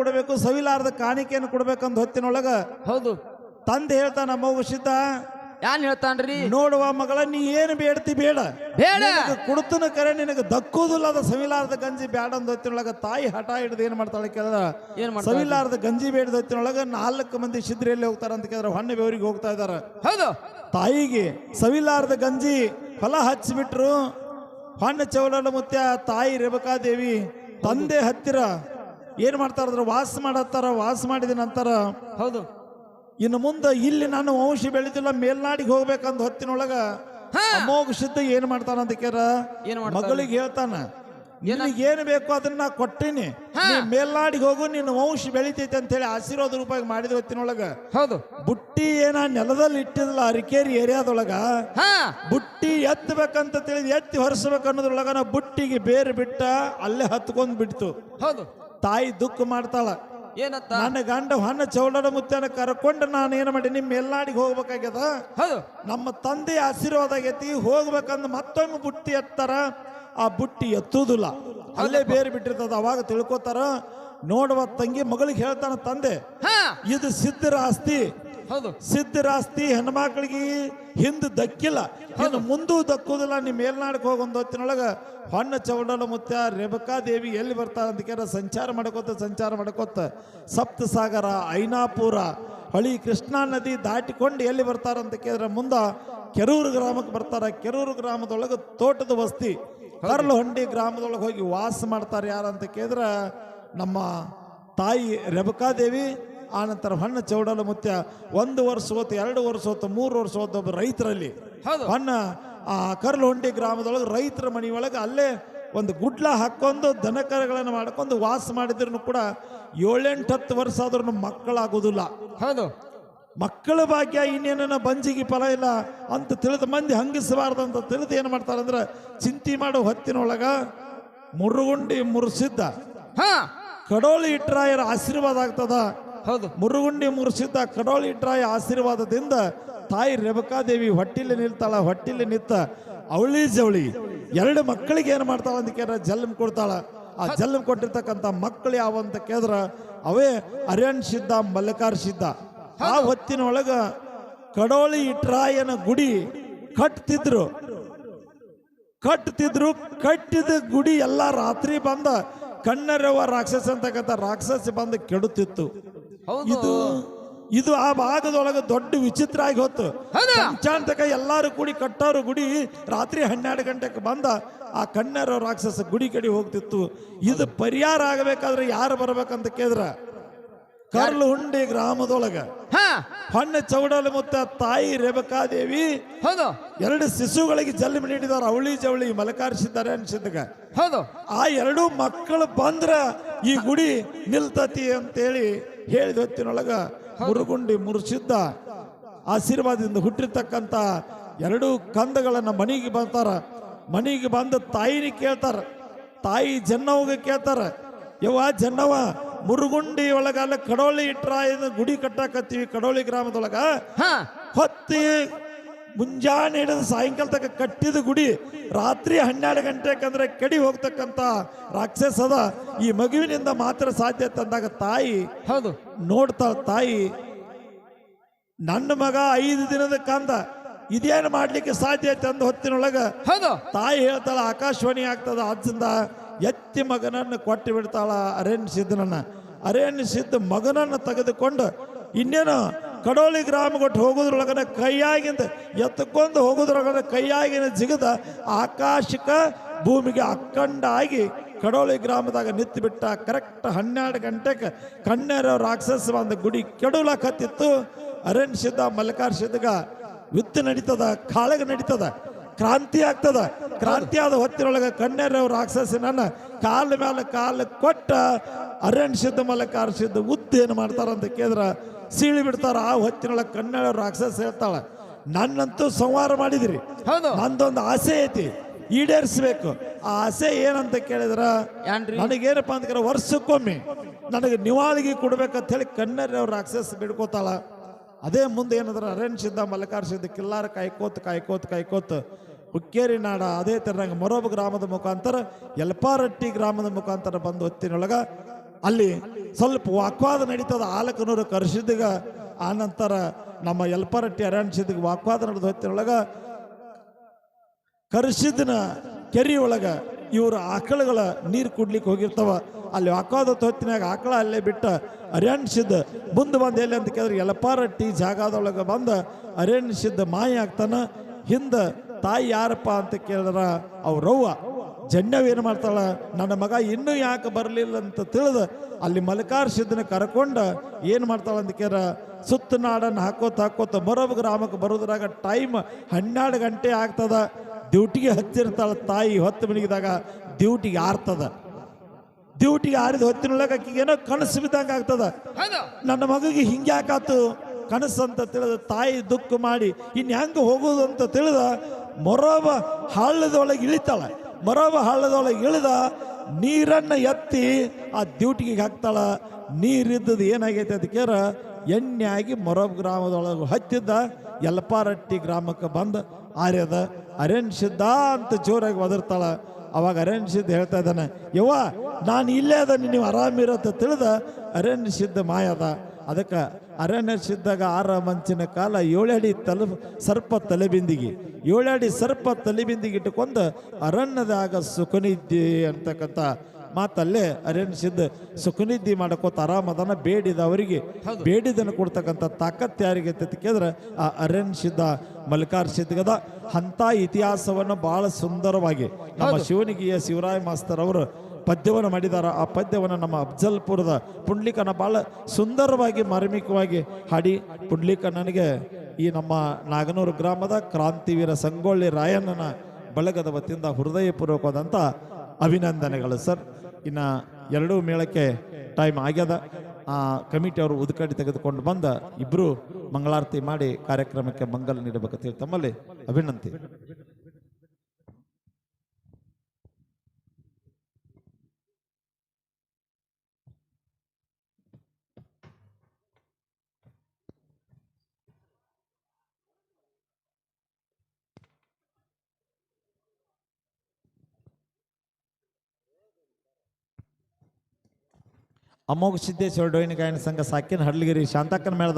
ಕೊಡಬೇಕು ಸವಿಲಾರದ ಕಾಣಿಕೆಯನ್ನು ಕೊಡ್ಬೇಕಂತ ಹೊತ್ತಿನೊಳಗ ಹೌದು. ತಂದೆ ಹೇಳ್ತಾನ ಮಗು ಸಿದ್ಧ ಯಾನ್ ಹೇಳ್ತಾನ್ರಿ? ನೋಡುವ ಮಗಳ ನೀ ಏನು ಬೇಡ್ತಿ ಬೇಡ. ಬೇಡ. ಕುಡ್ತನ ಕರೆ ನಿನಗೆ ದಕ್ಕುದಿಲ್ಲ ಅದ ಸವಿಲಾರದ ಗಂಜಿ ಬೇಡ ಅಂದ ಹೊತ್ತಿನೊಳಗ ತಾಯಿ ಹಠ ಹಿಡಿದು ಏನ್ ಮಾಡ್ತಾಳೆ ಕೇಳಿದ್ರ? ಏನ್ ಮಾಡ್ತಾಳೆ? ಸವಿಲಾರದ ಗಂಜಿ ಬೇಡದ ಹೊತ್ತಿನೊಳಗ ನಾಲ್ಕು ಮಂದಿ ಶಿದ್ರೆಯಲ್ಲಿ ಹೋಗ್ತಾರ ಅಂತ ಕೇಳಿದ್ರೆ ಹೊನ್ನೆ ಬೇವರಿಗೆ ಹೋಗ್ತಾ ಇದಾರ ಹೌದು. ತಾಯಿಗೆ ಸವಿಲಾರದ ಗಂಜಿ ಫಲ ಹಚ್ಚಿಬಿಟ್ರು. ಹೊಣ್ಣ ಚೌಡಲ ಮುತ್ಯ ತಾಯಿ ರೇಬಕಾದೇವಿ ತಂದೆ ಹತ್ತಿರ ಏನ್ ಮಾಡ್ತಾರ ವಾಸ ಮಾಡತ್ತಾರ ವಾಸ ಮಾಡಿದ ನಂತರ ಹೌದು. ಇನ್ನು ಮುಂದೆ ಇಲ್ಲಿ ನಾನು ವಂಶ ಬೆಳೆದಿಲ್ಲ ಮೇಲ್ನಾಡಿಗೆ ಹೋಗ್ಬೇಕಂದ್ ಹೊತ್ತಿನೊಳಗ ಮೋಗಿಸಿದ್ದ ಅಮೋಘ ಸಿದ್ಧ ಏನ್ ಮಾಡ್ತಾನ ಅಂತ ಕೇರ? ಮಗಳಿಗೆ ಹೇಳ್ತಾನ ನಿನಗೆ ಏನು ಬೇಕು ಅದನ್ನ ನಾ ಕೊಟ್ಟಿನಿ ಮೇಲ್ನಾಡಿಗೆ ಹೋಗು ನಿನ್ನ ವಂಶ ಬೆಳಿತೈತೆ ಅಂತ ಹೇಳಿ ಆಶೀರ್ವಾದ ರೂಪಾಯಿ ಮಾಡಿದ ಹೊತ್ತಿನೊಳಗ ಹೌದು. ಬುಟ್ಟಿ ಏನ ನೆಲದಲ್ಲಿ ಇಟ್ಟಿದ್ಲ ಅರಿಕೇರಿ ಏರಿಯಾದೊಳಗ ಹಾ. ಬುಟ್ಟಿ ಎತ್ತಬೇಕಂತ ತಿಳಿದು ಎತ್ತಿ ಹೊರಸಬೇಕನ್ನೋದ್ರೊಳಗ ನಾ ಬುಟ್ಟಿಗೆ ಬೇರೆ ಬಿಟ್ಟ ಅಲ್ಲೇ ಹತ್ಕೊಂಡ್ ಬಿಡ್ತು. ಹೌದು. ತಾಯಿ ದುಃಖ ಮಾಡ್ತಾಳ. ಏನತ್ತ ನನ್ನ ಗಂಡ ಹೊನ್ನ ಚೌಡನ ಮುತ್ತನ ಕರ್ಕೊಂಡು ನಾನು ಏನು ಮಾಡೀನಿ ಎಲ್ಲಾಡಿಗೆ ಹೋಗ್ಬೇಕಾಗ್ಯದ? ಹೌದು. ನಮ್ಮ ತಂದೆ ಆಶೀರ್ವಾದ ಆಗೈತಿ ಹೋಗ್ಬೇಕಂದ್ ಮತ್ತೊಮ್ಮೆ ಬುಟ್ಟಿ ಎತ್ತಾರ. ಆ ಬುಟ್ಟಿ ಎತ್ತುದಿಲ್ಲ ಅಲ್ಲೇ ಬೇರೆ ಬಿಟ್ಟಿರ್ತದ ಅವಾಗ ತಿಳ್ಕೊತಾರ. ನೋಡುವ ತಂಗಿ ಮಗಳಿಗೆ ಹೇಳ್ತಾನ ತಂದೆ ಹಾ. ಇದು ಸಿದ್ಧರ ಆಸ್ತಿ. ಹೌದು. ಸಿದ್ಧರ ಆಸ್ತಿ ಹೆಣ್ಮಕ್ಳಿಗೆ ಹಿಂದೆ ದಕ್ಕಿಲ್ಲ. ಇನ್ನು ಮುಂದೂ ದಕ್ಕುದಿಲ್ಲ. ನೀ ಮೇಲ್ನಾಡಕ್ಕೆ ಹೋಗೊಂದು ಹೊತ್ತಿನೊಳಗ ಹೊನ್ನ ಚೌಡಲ ಮುತ್ಯ ರೇಬಕಾ ದೇವಿ ಎಲ್ಲಿ ಬರ್ತಾರ ಅಂತ ಕೇಳ ಸಂಚಾರ ಮಾಡ್ಕೋತ ಸಂಚಾರ ಮಾಡ್ಕೋತ ಸಪ್ತ ಸಾಗರ ಐನಾಪುರ ಹೊಳಿ ಕೃಷ್ಣಾ ನದಿ ದಾಟಿಕೊಂಡು ಎಲ್ಲಿ ಬರ್ತಾರ ಅಂತ ಕೇಳಿದ್ರೆ ಮುಂದ ಕೆರೂರು ಗ್ರಾಮಕ್ಕೆ ಬರ್ತಾರ. ಕೆರೂರು ಗ್ರಾಮದೊಳಗೆ ತೋಟದ ವಸ್ತಿ ಕರ್ಲು ಹೊಂಡಿ ಗ್ರಾಮದೊಳಗೆ ಹೋಗಿ ವಾಸ ಮಾಡ್ತಾರೆ ಯಾರಂತ ಕೇಳಿದ್ರೆ ನಮ್ಮ ತಾಯಿ ರೇಬಕಾದೇವಿ ಆನಂತರ ಹಣ್ಣು ಚೌಡಲ ಮುತ್ಯ ಒಂದು ವರ್ಷ ಹೊತ್ತು ಎರಡು ವರ್ಷ ಹೊತ್ತು ಮೂರು ವರ್ಷ ಹೊತ್ತು ಒಬ್ಬ ರೈತರಲ್ಲಿ. ಹಣ್ಣು ಆ ಕರ್ಲುಂಡಿ ಗ್ರಾಮದೊಳಗೆ ರೈತರ ಮನೆಯೊಳಗೆ ಅಲ್ಲೇ ಒಂದು ಗುಡ್ಲ ಹಾಕೊಂಡು ದನಕರಗಳನ್ನು ಮಾಡ್ಕೊಂಡು ವಾಸ ಮಾಡಿದ್ರು ಕೂಡ ಏಳೆಂಟು ಹತ್ತು ವರ್ಷ ಆದ್ರೂ ಮಕ್ಕಳಾಗೋದಿಲ್ಲ. ಹೌದು. ಮಕ್ಕಳ ಭಾಗ್ಯ ಇನ್ನೇನ ಬಂಜಿಗೆ ಫಲ ಇಲ್ಲ ಅಂತ ತಿಳಿದ ಮಂದಿ ಹಂಗಿಸಬಾರ್ದು ಅಂತ ತಿಳಿದು ಏನು ಮಾಡ್ತಾರೆ ಅಂದ್ರೆ ಚಿಂತೆ ಮಾಡೋ ಹೊತ್ತಿನೊಳಗ ಮುರುಗುಂಡಿ ಮುರುಸಿದ್ದ. ಹಾ. ಕಡೋಳಿ ಇಟ್ರಾಯರ ಆಶೀರ್ವಾದ ಆಗ್ತದ. ಹೌದು. ಮುರುಗುಂಡಿ ಮುರುಸಿದ್ದ ಕಡೋಳಿ ಟ್ರಾಯ್ ಆಶೀರ್ವಾದದಿಂದ ತಾಯಿ ರೇಬಕಾದೇವಿ ಹೊಟ್ಟಿಲಿ ನಿಲ್ತಾಳ, ಹೊಟ್ಟಿಲಿ ನಿತ್ತ ಅವಳಿ ಜವಳಿ. ಎರಡು ಮಕ್ಕಳಿಗೆ ಏನು ಮಾಡ್ತಾಳ ಅಂತ ಕೇಳಿದ್ರೆ ಜಲ್ಮ್ ಕೊಡ್ತಾಳ. ಆ ಜಲ್ಮ್ ಕೊಟ್ಟಿರ್ತಕ್ಕಂಥ ಮಕ್ಕಳು ಯಾವ ಅಂತ ಕೇಳಿದ್ರ ಅವೇ ಅರ್ಯಣ್ ಸಿದ್ಧ, ಮಲ್ಲಕಾರ್ ಸಿದ್ಧ. ಆ ಹೊತ್ತಿನೊಳಗ ಕಡೋಳಿ ಇಟ್ರಾಯನ ಗುಡಿ ಕಟ್ತಿದ್ರು. ಕಟ್ತಿದ್ರು, ಕಟ್ಟಿದ ಗುಡಿ ಎಲ್ಲ ರಾತ್ರಿ ಬಂದ ಕಣ್ಣರವ ರಾಕ್ಷಸ ಅಂತಕ್ಕಂಥ ರಾಕ್ಷಸ ಬಂದು ಕೆಡುತ್ತಿತ್ತು. ಇದು ಇದು ಆ ಭಾಗದೊಳಗೆ ದೊಡ್ಡ ವಿಚಿತ್ರ ಆಗಿ ಹೊತ್ತು. ಹೌದಾ? ಪಂಚಾಂತಕ ಎಲ್ಲಾರು ಕೂಡಿ ಕಟ್ಟೋರು ಗುಡಿ ರಾತ್ರಿ ಹನ್ನೆರಡು ಗಂಟೆಗೆ ಬಂದ ಆ ಕಣ್ಣರ ರಾಕ್ಷಸ ಗುಡಿ ಕಡೆ ಹೋಗ್ತಿತ್ತು. ಇದು ಪರಿಹಾರ ಆಗಬೇಕಾದ್ರೆ ಯಾರು ಬರ್ಬೇಕಂತ ಕೇಳಿದ್ರ? ಕರ್ಲು ಹುಂಡಿ ಗ್ರಾಮದೊಳಗ. ಹಣ್ಣ ಚೌಡಲ್ ಮುತ್ತ ತಾಯಿ ರೇಬಕಾದೇವಿ ಹೌದು. ಎರಡು ಶಿಶುಗಳಿಗೆ ಜನ್ಮ ನೀಡಿದಾರ ಅವಳಿ ಜವಳಿ ಮಲಕಾರಿಸಿದ್ದಾರೆ ಅನ್ಸಿದ್ದಾಗ. ಹೌದು. ಆ ಎರಡು ಮಕ್ಕಳು ಬಂದ್ರ ಈ ಗುಡಿ ನಿಲ್ತತಿ ಅಂತೇಳಿ ಹೇಳಿದ ಹೊತ್ತಿನೊಳಗ ಮುರುಗುಂಡಿ ಮುರುಸಿದ್ದ ಆಶೀರ್ವಾದದಿಂದ ಹುಟ್ಟಿರ್ತಕ್ಕಂಥ ಎರಡು ಕಂದಗಳನ್ನು ಮನೆಗೆ ಬರ್ತಾರ ಮನೆಗೆ ಬಂದು ತಾಯಿನಿ ಕೇಳ್ತಾರ. ತಾಯಿ ಜನ್ನವಾಗ ಕೇಳ್ತಾರ ಯವ್ವ ಜನ್ನವ ಮುರುಗುಂಡಿ ಒಳಗಲ್ಲ ಕಡೋಳಿ ಇಟ್ರ ಗುಡಿ ಕಟ್ಟಾಕತ್ತೀವಿ ಕಡೋಳಿ ಗ್ರಾಮದೊಳಗ. ಹೊತ್ತಿ ಮುಂಜಾನೆ ಹಿಡಿದು ಸಾಯಂಕಾಲ ತಕ್ಕ ಕಟ್ಟಿದ ಗುಡಿ ರಾತ್ರಿ ಹನ್ನೆರಡು ಗಂಟೆಕಂದ್ರೆ ಕೆಡಿ ಹೋಗ್ತಕ್ಕಂಥ ರಾಕ್ಷಸದ ಈ ಮಗುವಿನಿಂದ ಮಾತ್ರ ಸಾಧ್ಯ ತಂದಾಗ ತಾಯಿ ಹೌದು. ನೋಡ್ತಾಳ ತಾಯಿ ನನ್ನ ಮಗ ಐದು ದಿನದ ಕಂದ ಇದೇನು ಮಾಡ್ಲಿಕ್ಕೆ ಸಾಧ್ಯ ಐತೆ? ಅಂದ ಹೊತ್ತಿನೊಳಗ ಹೌದು. ತಾಯಿ ಹೇಳ್ತಾಳ ಆಕಾಶವಾಣಿ ಆಗ್ತದ ಆದ್ದರಿಂದ ಎತ್ತಿ ಮಗನನ್ನು ಕೊಟ್ಟು ಬಿಡ್ತಾಳ ಅರೇಣ್ ಸಿದ್ಧನನ್ನ ಅರೇಣ್ ಸಿದ್ಧ ಮಗನನ್ನು ತೆಗೆದುಕೊಂಡು ಇನ್ನೇನು ಕಡೋಳಿ ಗ್ರಾಮ ಕೊಟ್ಟು ಹೋಗೋದ್ರೊಳಗನ ಕೈಯಾಗಿಂದ ಎತ್ತಕೊಂಡು ಹೋಗೋದ್ರೊಳಗನ ಕೈಯಾಗಿನ ಜಿಗದ ಆಕಾಶಕ ಭೂಮಿಗೆ ಅಕ್ಕಂಡಾಗಿ ಕಡೋಳಿ ಗ್ರಾಮದಾಗ ನಿಂತು ಬಿಟ್ಟ ಕರೆಕ್ಟ್ ಹನ್ನೆರಡು ಗಂಟೆಗೆ ಕಣ್ಣೇರ ರಾಕ್ಷಸ ಒಂದು ಗುಡಿ ಕೆಡಲಕತ್ತಿತ್ತು ಅರಣ್ಯ ಸಿದ್ಧ ಮಲ್ಲಿಕಾರ್ ಸಿದ್ಧಗ ವಿತ್ತು ನಡೀತದ, ಕಾಳಗ ನಡೀತದ. ಕ್ರಾಂತಿ ಆಗ್ತದ. ಕ್ರಾಂತಿ ಆದ ಹೊತ್ತಿನೊಳಗೆ ಕಣ್ಣೇರವ್ ರಾಕ್ಷಸನನ್ನ ಕಾಲ ಮೇಲೆ ಕಾಲು ಕೊಟ್ಟ ಅರಣ್ಯ ಸಿದ್ಧ ಮಲಕ ಸಿದ್ಧ ಉದ್ದ ಏನು ಮಾಡ್ತಾರಂತ ಕೇಳಿದ್ರ ಸೀಳಿ ಬಿಡ್ತಾರ. ಆ ಹೊತ್ತಿನೊಳಗೆ ಕಣ್ಣೇರವ್ ರಾಕ್ಷಸ ಹೇಳ್ತಾಳ ನನ್ನಂತೂ ಸಂಹಾರ ಮಾಡಿದಿರಿ. ನಂದೊಂದು ಆಸೆ ಐತಿ. ಈಡೇರಿಸ್ಬೇಕು. ಆ ಆಸೆ ಏನಂತ ಕೇಳಿದ್ರ ನನಗೇನಪ್ಪ ಅಂತ ಕೇಳಿದ್ರೆ ವರ್ಷಕ್ಕೊಮ್ಮೆ ನನಗೆ ನಿವಾಳಿಗೆ ಕೊಡ್ಬೇಕಂತ ಹೇಳಿ ಕಣ್ಣರಿ ಅವ್ರ ರಾಕ್ಷಸ ಬಿಡ್ಕೋತಾಳ. ಅದೇ ಮುಂದೆ ಏನಂದ್ರೆ ಅರಣ್ಯ ಸಿದ್ಧ ಮಲ್ಲಕಾರ ಸಿದ್ಧ ಕಿಲ್ಲಾರ ಕಾಯ್ಕೋತ್ ಕಾಯ್ಕೋತ್ ಕಾಯ್ಕೋತ ಹುಕ್ಕೇರಿ ನಾಡ ಅದೇ ಥರ ಮರೋಬ ಗ್ರಾಮದ ಮುಖಾಂತರ ಯಲ್ಪಾರಟ್ಟಿ ಗ್ರಾಮದ ಮುಖಾಂತರ ಬಂದು ಹೊತ್ತಿನೊಳಗೆ ಅಲ್ಲಿ ಸ್ವಲ್ಪ ವಾಕ್ವಾದ ನಡೀತದ. ಆಲಕನೂರು ಕರ್ಷಿದಿಗ ಆನಂತರ ನಮ್ಮ ಯಲ್ಪಾರಟ್ಟಿ ಅರಣ್ಯಸಿದ್ದಾಗ ವಾಕ್ವಾದ ನಡೆದ ಹೊತ್ತಿನೊಳಗೆ ಕರ್ಸಿದ್ದನ ಕೆರಿ ಒಳಗ ಇವರು ಆಕಳುಗಳ ನೀರು ಕುಡ್ಲಿಕ್ಕೆ ಹೋಗಿರ್ತಾವ. ಅಲ್ಲಿ ವಾಕ್ವಾದ ಹೊತ್ತಿನಾಗ ಆಕಳ ಅಲ್ಲೇ ಬಿಟ್ಟ ಅರಣ್ಯಸಿದ್ದ ಮುಂದೆ ಬಂದು ಎಲ್ಲಿ ಅಂತ ಕೇಳಿದ್ರೆ ಯಲಪಾರಟ್ಟಿ ಜಾಗದೊಳಗೆ ಬಂದ ಅರಣ್ಯಸಿದ್ದ ಮಾಯ ಆಗ್ತಾನೆ. ಹಿಂದೆ ತಾಯಿ ಯಾರಪ್ಪ ಅಂತ ಕೇಳಿದ್ರ ಅವ್ರವ್ವ ಜನ್ಯವ್ ಏನು ಮಾಡ್ತಾಳ? ನನ್ನ ಮಗ ಇನ್ನೂ ಯಾಕೆ ಬರಲಿಲ್ಲ ಅಂತ ತಿಳಿದು ಅಲ್ಲಿ ಮಲ್ಕಾರ್ ಸಿದ್ದನ ಕರ್ಕೊಂಡು ಏನು ಮಾಡ್ತಾಳ ಅಂತ ಕೇಳ ಸುತ್ತ ನಾಡನ್ನ ಹಾಕೋತ ಹಾಕೋತ ಮರೊಬ್ಬ ಗ್ರಾಮಕ್ಕೆ ಬರೋದ್ರಾಗ ಟೈಮ್ ಹನ್ನೆರಡು ಗಂಟೆ ಆಗ್ತದ. ಡ್ಯೂಟಿಗೆ ಹತ್ತಿರ್ತಾಳ ತಾಯಿ ಹೊತ್ತು ಮಿನಿಗಿದಾಗ ಡ್ಯೂಟಿಗೆ ಆರ್ತದ. ಡ್ಯೂಟಿಗೆ ಆರಿದ ಹೊತ್ತಿನೊಳಗೆ ಆಕೆಗೇನೋ ಏನೋ ಕನಸು ಬಿದ್ದಂಗೆ ಆಗ್ತದ. ನನ್ನ ಮಗಿಗೆ ಹಿಂಗ್ಯಾಕಾತು ಕನಸು ಅಂತ ತಿಳಿದ ತಾಯಿ ದುಃಖ ಮಾಡಿ ಇನ್ನು ಹೆಂಗೆ ಹೋಗೋದು ಅಂತ ತಿಳಿದ ಮೊರಬ ಹಳ್ಳದೊಳಗೆ ಇಳಿತಾಳೆ. ಮೊರಬ ಹಳ್ಳದೊಳಗೆ ಇಳಿದ ನೀರನ್ನು ಎತ್ತಿ ಆ ಡ್ಯೂಟಿಗೆ ಹಾಕ್ತಾಳ. ನೀರಿದ್ದದ್ದು ಏನಾಗೈತೆ ಅಂತ ಕೇರ ಎಣ್ಣೆ ಆಗಿ ಮೊರಬ್ ಗ್ರಾಮದೊಳಗೆ ಹತ್ತಿದ್ದ ಯಲ್ಪಾರಟ್ಟಿ ಗ್ರಾಮಕ್ಕೆ ಬಂದು ಆರ್ಯದ ಅರೆನ್ ಸಿದ್ಧ ಅಂತ ಜೋರಾಗಿ ಒದರ್ತಾಳ. ಅವಾಗ ಅರೆನ್ ಸಿದ್ಧ ಹೇಳ್ತಾ ಇದ್ದಾನೆ, ಯವ್ವ, ನಾನು ಇಲ್ಲೇ ಅದ ನೀವು ಆರಾಮಿರತ್ತ ತಿಳಿದ ಅರೆನ್ ಸಿದ್ಧ ಮಾಯದ. ಅದಕ್ಕೆ ಅರಣ್ಯಸಿದ್ದಾಗ ಆರ ಮಂಚಿನ ಕಾಲ ಏಳಡಿ ತಲು ಸರ್ಪ ತಲೆಬಿಂದಿಗೆ ಏಳಡಿ ಸರ್ಪ ತಲೆಬಿಂದಿಗೆ ಇಟ್ಟುಕೊಂಡು ಅರಣ್ಯದಾಗ ಸುಖನಿದ್ದಿ ಅಂತಕ್ಕಂಥ ಮಾತಲ್ಲೇ ಅರಣ್ಯ ಸಿದ್ಧ ಸುಖನಿದ್ದಿ ಮಾಡಕೋತ ಆರಾಮದನ ಬೇಡಿದವರಿಗೆ ಬೇಡಿದನ್ನು ಕೊಡ್ತಕ್ಕಂಥ ತಾಕತ್ ಯಾರಿಗೆ ಕೇಳಿದ್ರೆ ಆ ಅರಣ್ಯ ಸಿದ್ಧ ಮಲ್ಕಾರ್ ಸಿದ್ಧಗದ ಅಂಥ ಇತಿಹಾಸವನ್ನು ಬಹಳ ಸುಂದರವಾಗಿ ನಮ್ಮ ಶಿವನಿಗೆಯ ಶಿವರಾಯ ಮಾಸ್ತರ್ ಅವರು ಪದ್ಯವನ್ನು ಮಾಡಿದಾರ. ಆ ಪದ್ಯವನ್ನು ನಮ್ಮ ಅಫ್ಜಲ್ಪುರದ ಪುಂಡ್ಲಿಕನ ಭಾಳ ಸುಂದರವಾಗಿ, ಮಾರ್ಮಿಕವಾಗಿ ಹಾಡಿ. ಪುಂಡ್ಲಿಕ ನನಗೆ ಈ ನಮ್ಮ ನಾಗನೂರು ಗ್ರಾಮದ ಕ್ರಾಂತಿವೀರ ಸಂಗೊಳ್ಳಿ ರಾಯಣ್ಣನ ಬಳಗದ ವತಿಯಿಂದ ಹೃದಯಪೂರ್ವಕವಾದಂಥ ಅಭಿನಂದನೆಗಳು ಸರ್. ಇನ್ನು ಎರಡೂ ಮೇಳಕ್ಕೆ ಟೈಮ್ ಆಗ್ಯದ. ಆ ಕಮಿಟಿ ಅವರು ಉದ್ಕಡಿ ತೆಗೆದುಕೊಂಡು ಬಂದ ಇಬ್ಬರು ಮಂಗಳಾರತಿ ಮಾಡಿ ಕಾರ್ಯಕ್ರಮಕ್ಕೆ ಮಂಗಲ ನೀಡಬೇಕಂತ ಹೇಳಿ ತಮ್ಮಲ್ಲಿ ಅಭಿನಂತಿ. ಅಮೋಘ ಸಿದ್ದೇಶ್ವರ ಡೋಯಿನ ಗಾಯನ ಸಂಘ ಸಾಕಿನ ಹಡ್ಲಗಿರಿ ಶಾಂತಕ್ಕನ ಮೇಳದ